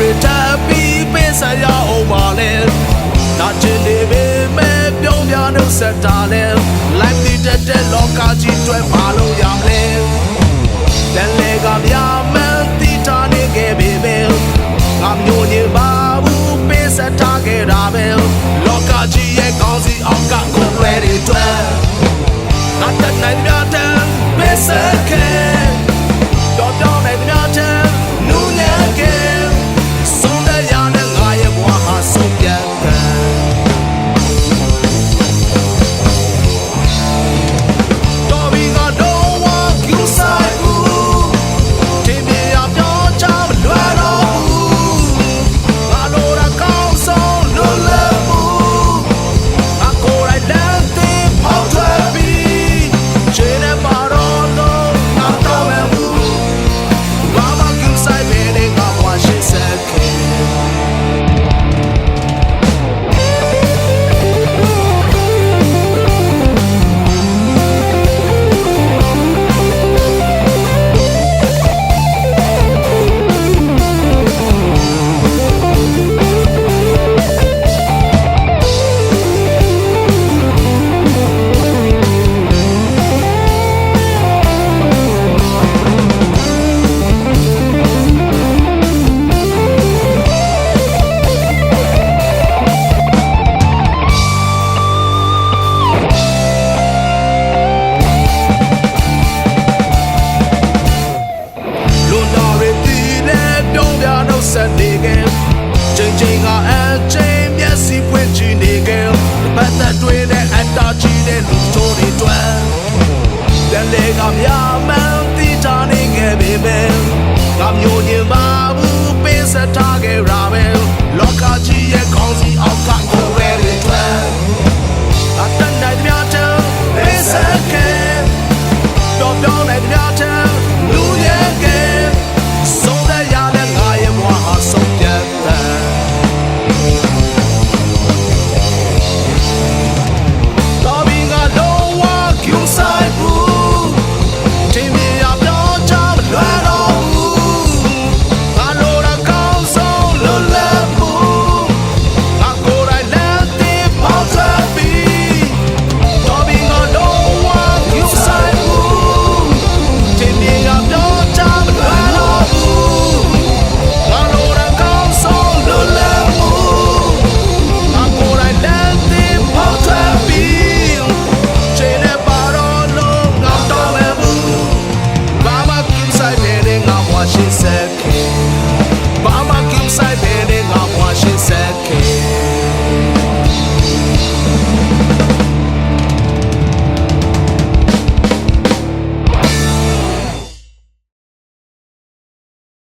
ရီတပ်ပြီးပေးဆရာအောင်ပါလေနာချင်နေပေမဲ့ပြုံးပြနှုတ်ဆက်တာလေ life တည်တဲ့လောကကြီးတွေ့ပါလို့ရမလဲတလဲကမြာမန်တီတာနေခဲ့ပေမဲ့ငါမျိုးညပါဘူးပေးဆက်ထားခဲ့တာပဲလောကကြီးရဲ့ကောင်းစီအောင်ကကိုယ်တွေတွေ့ငါတက်နိုင်မြတ်တယ်ပေးဆက် နေခဲ့ချိန်ချိန်ကအချိန်မျက်စိဖွင့်ကြည့်နေခဲ့ပတ်သက်တွေ့တဲ့အတားကြီးတဲ့လူတို့တွေတွေ့တလဲကမြာမှန်တိချနေခဲ့ပေမဲ့ကမျိုးညင်ပါဘူးပေးဆက်ထားခဲ့ရပဲလောကကြီး